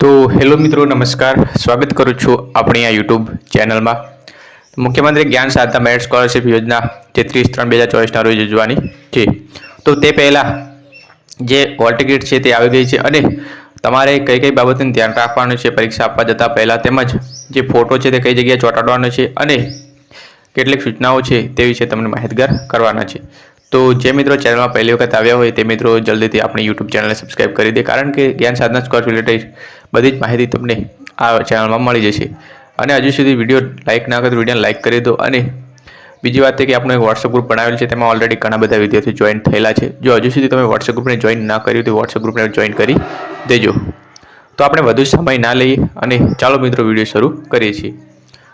તો હેલો મિત્રો, નમસ્કાર. સ્વાગત કરું છું આપણી આ યુટ્યુબ ચેનલમાં. મુખ્યમંત્રી જ્ઞાન સાધના મેરિટ સ્કોલરશિપ યોજના જે ત્રીસ ત્રણ બે હજાર ચોવીસના રોજ યોજવાની છે. તો તે પહેલાં જે હોલ ટિકિટ છે તે આવી ગઈ છે અને તમારે કઈ કઈ બાબતનું ધ્યાન રાખવાનું છે, પરીક્ષા આપવા જતાં પહેલાં તેમજ જે ફોટો છે તે કઈ જગ્યાએ ચોંટાડવાનો છે અને કેટલીક સૂચનાઓ છે તે વિશે તમને માહિતગાર કરવાના છે. તો જે મિત્રો ચેનલમાં પહેલી વખત આવ્યા હોય તે મિત્રો જલ્દીથી આપણી યુટ્યુબ ચેનલને સબસ્ક્રાઇબ કરી દે, કારણ કે જ્ઞાન સાધના સ્કોર રિલેટેડ બધી જ માહિતી તમને આ ચેનલમાં મળી જશે. અને હજુ સુધી વીડિયો લાઇક ના કરતો વિડીયોને લાઇક કરી દો અને બીજી વાત એ કે આપણું એક વોટ્સઅપ ગ્રુપ બનાવેલ છે, તેમાં ઓલરેડી ઘણા બધા વિદ્યાર્થીઓ જોઈન થયેલા છે. જો હજુ સુધી તમે વોટ્સઅપ ગ્રુપને જોઈન ના કર્યું તો વોટ્સઅપ ગ્રુપને જોઈન કરી દેજો. તો આપણે વધુ સમય ના લઈએ અને ચાલો મિત્રો વીડિયો શરૂ કરીએ છીએ.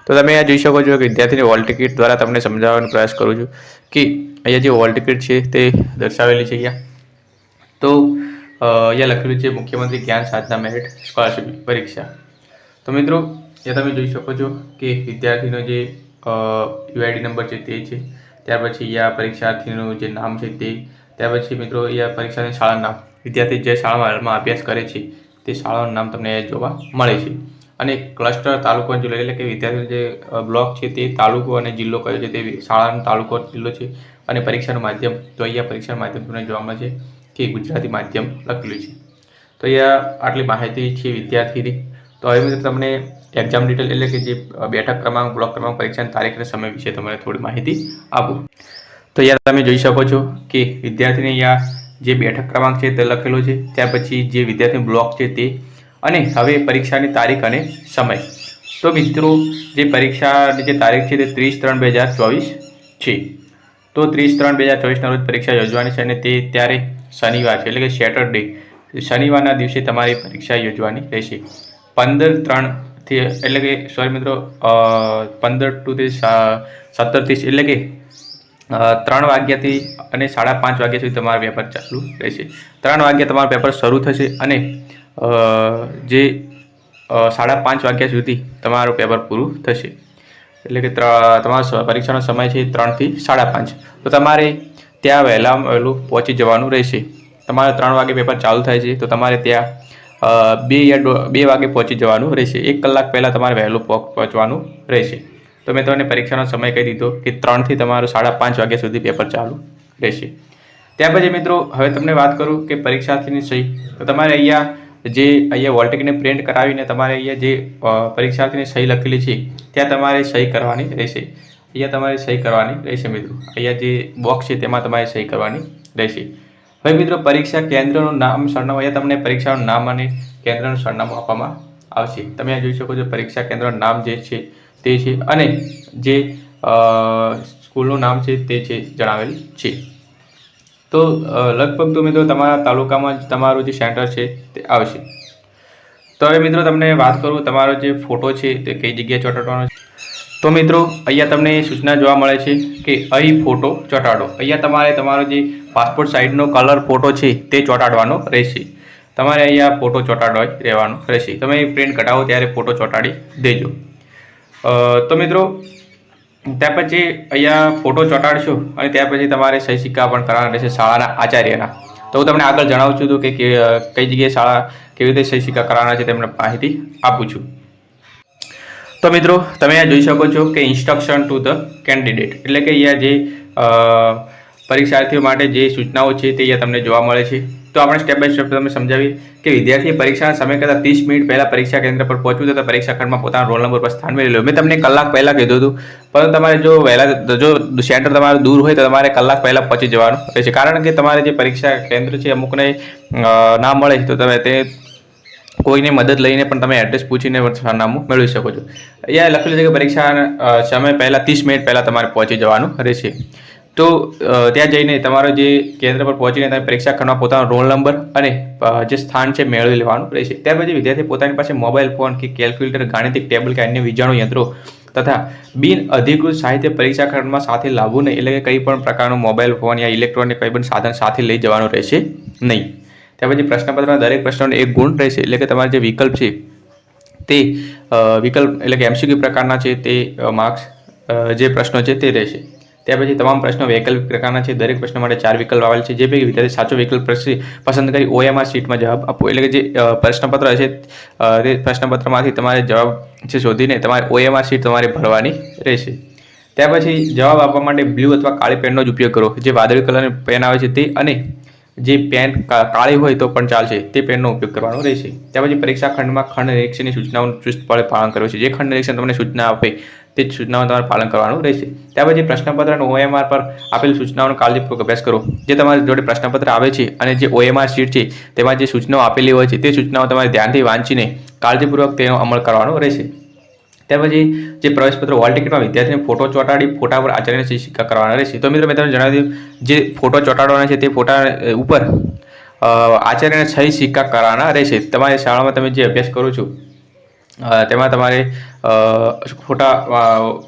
તો તમે આ જોઈ શકો છો કે વિદ્યાર્થીની વોલ ટિકિટ દ્વારા તમને સમજાવવાનો પ્રયાસ કરું છું કે અહીંયા જે હોલ ટિકિટ છે તે દર્શાવેલી છે અહીંયા. તો અહીંયા લખેલું છે મુખ્યમંત્રી જ્ઞાન સાધના મેરિટ સ્કોલરશિપ પરીક્ષા. તો મિત્રો, અહીંયા તમે જોઈ શકો છો કે વિદ્યાર્થીનો જે યુઆઈડી નંબર છે તે છે. ત્યાર પછી અહીંયા પરીક્ષાર્થીનું જે નામ છે તે. ત્યાર પછી મિત્રો અહીંયા પરીક્ષાની શાળાનું નામ. વિદ્યાર્થી જે શાળામાં હાલમાં અભ્યાસ કરે છે, તે શાળાનું નામ તમને જોવા મળે છે. અને ક્લસ્ટર તાલુકો જિલ્લો એટલે કે વિદ્યાર્થીઓ જે બ્લોક છે તે તાલુકો અને જિલ્લો કયો છે તે શાળાનો તાલુકો જિલ્લો છે અને પરીક્ષાનું માધ્યમ, તો અહીંયા પરીક્ષાનું માધ્યમ તમને જોવા મળે છે કે ગુજરાતી માધ્યમ લખેલું છે. તો અહીંયા આટલી માહિતી છે વિદ્યાર્થીની. તો હવે મિત્રો તમને એક્ઝામ ડિટેલ એટલે કે જે બેઠક ક્રમાંક બ્લોક ક્રમાંક પરીક્ષાની તારીખ અને સમય વિશે તમને થોડી માહિતી આપું. તો અહીંયા તમે જોઈ શકો છો કે વિદ્યાર્થીને અહીંયા જે બેઠક ક્રમાંક છે તે લખેલો છે. ત્યાર પછી જે વિદ્યાર્થી બ્લોક છે તે અને હવે પરીક્ષાની તારીખ અને સમય. તો મિત્રો, જે પરીક્ષાની જે તારીખ છે તે ત્રીસ ત્રણ બે હજાર ચોવીસ છે. તો ત્રીસ ત્રણ બે હજાર ચોવીસના રોજ પરીક્ષા યોજવાની છે અને તે ત્યારે શનિવાર છે, એટલે કે સેટરડે શનિવારના દિવસે તમારી પરીક્ષા યોજવાની રહેશે. પંદર ત્રણથી એટલે કે સોરી મિત્રો પંદર ટુથી સત્તરથી એટલે કે ત્રણ વાગ્યાથી અને સાડા પાંચ વાગ્યા સુધી તમારું પેપર ચાલુ રહેશે. ત્રણ વાગ્યા તમારું પેપર શરૂ થશે અને જે સાડા પાંચ વાગ્યા સુધી તમારું પેપર પૂરું થશે. એટલે કે તમારો પરીક્ષાનો સમય છે ત્રણથી સાડા પાંચ. તો તમારે ત્યાં વહેલા વહેલું પહોંચી જવાનું રહેશે. તમારે ત્રણ વાગે પેપર ચાલુ થાય છે, તો તમારે ત્યાં બે યા બે વાગે પહોંચી જવાનું રહેશે. એક કલાક પહેલાં તમારે વહેલું પહોંચ- પહોંચવાનું રહેશે. તો મેં તમને પરીક્ષાનો સમય કહી દીધો કે ત્રણથી તમારું સાડા પાંચ વાગ્યા સુધી પેપર ચાલુ રહેશે. ત્યાર પછી મિત્રો, હવે તમને વાત કરું કે પરીક્ષાર્થીની સહી. તો તમારે અહીંયા જે અહીંયા વોલ્ટેકને પ્રિન્ટ કરાવીને તમારે અહીંયા જે પરીક્ષાર્થીની સહી લખેલી છે, ત્યાં તમારે સહી કરવાની રહેશે. અહીંયા તમારે સહી કરવાની રહેશે મિત્રો. અહીંયા જે બોક્સ છે તેમાં તમારે સહી કરવાની રહેશે. હવે મિત્રો પરીક્ષા કેન્દ્રનું નામ સરનામું, અહીંયા તમને પરીક્ષાનું નામ અને કેન્દ્રનું સરનામું આપવામાં આવશે. તમે આ જોઈ શકો છો પરીક્ષા કેન્દ્રનું નામ જે છે તે છે અને જે સ્કૂલનું નામ છે તે છે જણાવેલ છે. તો લગભગ તો મિત્રો તમારા તાલુકામાં જ તમારું જે સેન્ટર છે તે આવશે. તો હવે મિત્રો તમને વાત કરું, તમારો જે ફોટો છે તે કઈ જગ્યાએ ચોંટાડવાનો છે? તો મિત્રો, અહીંયા તમને સૂચના જોવા મળે છે કે અહીં ફોટો ચોંટાડો. અહીંયા તમારે તમારો જે પાસપોર્ટ સાઇઝનો કલર ફોટો છે તે ચોંટાડવાનો રહેશે. તમારે અહીંયા ફોટો ચોંટાડવા રહેવાનો રહેશે. તમે પ્રિન્ટ કઢાવો ત્યારે ફોટો ચોંટાડી દેજો. તો મિત્રો ત્યાર પછી અહીંયા ફોટો ચોંટાડશો અને ત્યાર પછી તમારે સહી સિક્કા પણ કરવાના રહેશે શાળાના આચાર્યના. તો હું તમને આગળ જણાવું છું કે કઈ જગ્યાએ શાળા કેવી રીતે સહી સિક્કા કરવાના છે તેમને માહિતી આપું છું. તો મિત્રો, તમે અહીંયા જોઈ શકો છો કે ઇન્સ્ટ્રક્શન ટુ ધ કેન્ડિડેટ એટલે કે અહીંયા જે પરીક્ષાર્થીઓ માટે જે સૂચનાઓ છે તે અહીંયા તમને જોવા મળે છે. તો આપણે સ્ટેપ બાય સ્ટેપ તમને સમજાવી કે વિદ્યાર્થીએ પરીક્ષાના સમય કરતાં ત્રીસ મિનિટ પહેલાં પરીક્ષા કેન્દ્ર પર પહોંચવું તથા પરીક્ષા ખંડમાં પોતાના રોલ નંબર પર સ્થાન મેળવી લો. મેં તમને કલાક પહેલાં કીધું હતું. પરંતુ તમારે જો વહેલા જો સેન્ટર તમારું દૂર હોય તો તમારે કલાક પહેલાં પહોંચી જવાનું રહેશે કારણ કે તમારે જે પરીક્ષા કેન્દ્ર છે અમુકને ના મળે તો તમે તે કોઈને મદદ લઈને પણ તમે એડ્રેસ પૂછીને સરનામું મેળવી શકો છો. અહીંયા લખેલું છે કે પરીક્ષા સમય પહેલાં ત્રીસ મિનિટ પહેલાં તમારે પહોંચી જવાનું રહેશે. તો ત્યાં જઈને તમારો જે કેન્દ્ર પર પહોંચીને તમે પરીક્ષા ખંડમાં પોતાનો રોલ નંબર અને જે સ્થાન છે મેળવી લેવાનું રહેશે. ત્યાર પછી વિદ્યાર્થી પોતાની પાસે મોબાઈલ ફોન કે કેલ્ક્યુલેટર, ગાણિતિક ટેબલ કે અન્ય વીજાણુ યંત્રો તથા બિન અધિકૃત સાહિત્ય પરીક્ષા ખંડમાં સાથે લાવવું નહીં, એટલે કે કંઈ પણ પ્રકારનો મોબાઈલ ફોન યા ઇલેક્ટ્રોનિક કંઈ પણ સાધન સાથે લઈ જવાનું રહેશે નહીં. ત્યાર પછી પ્રશ્નપત્રના દરેક પ્રશ્નનો એક ગુણ રહેશે, એટલે કે તમારા જે વિકલ્પ છે તે વિકલ્પ એટલે કે એમસીક્યુ પ્રકારના છે તે માર્ક્સ જે પ્રશ્નો છે તે રહેશે. ત્યાર પછી તમામ પ્રશ્નો વૈકલ્પિક પ્રકારના છે. દરેક પ્રશ્ન માટે ચાર વિકલ્પ આવેલ છે. જે પૈકી વિદ્યાર્થી સાચો વિકલ્પ પસંદ કરી ઓએમઆર શીટમાં જવાબ આપવો એટલે કે જે પ્રશ્નપત્ર છે તે પ્રશ્નપત્રમાંથી તમારે જવાબ છે શોધીને તમારે ઓએમઆર શીટ તમારે ભરવાની રહેશે. ત્યાર પછી જવાબ આપવા માટે બ્લુ અથવા કાળી પેનનો જ ઉપયોગ કરો. જે વાદળી કલરની પેન આવે છે તે અને જે પેન કાળી હોય તો પણ ચાલશે. તે પેનનો ઉપયોગ કરવાનો રહેશે. ત્યાર પછી પરીક્ષા ખંડમાં ખંડ નિરીક્ષણની સૂચનાઓનું ચુસ્તપણે પાલન કરવું છે. જે ખંડ નિરીક્ષણ તમને સૂચના આપે તે જ સૂચનાઓનું તમારે પાલન કરવાનું રહેશે. ત્યાર પછી પ્રશ્નપત્ર અને ઓએમઆર પર આપેલ સૂચનાઓનો કાળજીપૂર્વક અભ્યાસ કરો. જે તમારી જોડે પ્રશ્નપત્ર આવે છે અને જે ઓએમઆર શીટ છે, તેમાં જે સૂચનાઓ આપેલી હોય છે, તે સૂચનાઓ તમારે ધ્યાનથી વાંચીને કાળજીપૂર્વક તેનો અમલ કરવાનો રહેશે. ત્યાર પછી જે પ્રવેશપત્ર હોલ ટિકિટમાં વિદ્યાર્થીને ફોટો ચોંટાડી ફોટા પર આચાર્યને સિક્કા કરવાના રહેશે. તો મિત્રો મેં તમને જણાવી દીધું, જે ફોટો ચોંટાડવાના છે તે ફોટા ઉપર આચાર્યને સહી સિક્કા કરવાના રહેશે. તમારી શાળામાં તમે જે અભ્યાસ કરો છો તેમાં તમારે ખોટા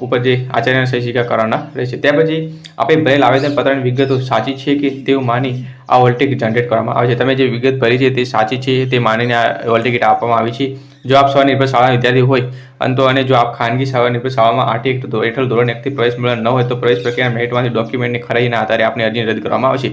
ઉપર જે આચાર્યને સહી સિક્કા કરવાના રહેશે. ત્યાર પછી આપણે ભરેલ આવેદનપત્રની વિગતો સાચી છે કે તેવું માની આ હોલ જનરેટ કરવામાં આવે છે. તમે જે વિગત ભરી છે તે સાચી છે તે માનીને આ હોલ આપવામાં આવી છે. જો આપ સ્વનિર્ભર શાળા વિદ્યાર્થી હોય અંતો અને જો આપ ખાનગી સ્વનિર્ભર શાળામાં આઠ એક હેઠળ ધોરણ એકથી પ્રવેશ મેળવેલ ન હોય, તો પ્રવેશ પ્રક્રિયા મેરિટમાંથી ડોક્યુમેન્ટની ખરાઈના આધારે આપની અરજી રદ કરવામાં આવશે.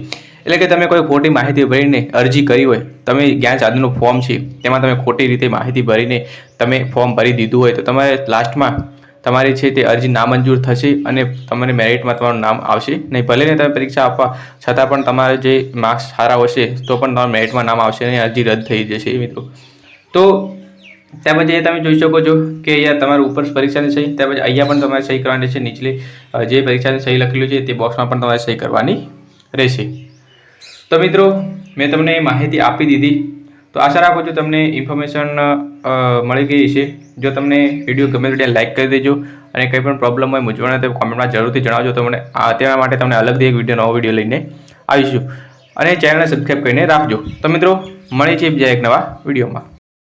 એટલે કે તમે કોઈ ખોટી માહિતી ભરીને અરજી કરી હોય, તમે જ્ઞાન સાધનનું ફોર્મ છે, તેમાં તમે ખોટી રીતે માહિતી ભરીને તમે ફોર્મ ભરી દીધું હોય, તો તમારે લાસ્ટમાં તમારી છે તે અરજી નામંજૂર થશે અને તમને મેરિટમાં તમારું નામ આવશે. નહીં, ભલે ને તમે પરીક્ષા આપવા, છતાં પણ તમારે જે માર્ક્સ સારા હશે, તો પણ તમારા મેરિટમાં નામ આવશે અને અરજી રદ થઈ જશે, મિત્રો. તો ત્યાર પછી તમે જોઈ શકો છો કે અહીંયા તમારે ઉપર પરીક્ષાની સહી પછી અહીંયા પણ તમારે સહી કરવાની છે, નીચલી જે પરીક્ષાની સહી લખેલું છે, તે બોક્સમાં પણ તમારે સહી કરવાની રહેશે. તો મિત્રો, મેં તમને માહિતી આપી દીધી. તો આશા રાખું છું તમને ઇન્ફોર્મેશન મળી ગઈ છે જો તમને વીડિયો ગમે તો લાઈક કરી દેજો અને કંઈ પણ પ્રોબ્લેમ હોય, મૂંઝવણ તો કોમેન્ટમાં જરૂરથી જણાવજો. તમને મને તેના માટે તમને અલગથી એક વીડિયો નવો વીડિયો લઈને આવીશું. અને ચેનલને સબસ્ક્રાઈબ કરીને રાખજો. તો મિત્રો મળી છે બીજા એક નવા વિડીયોમાં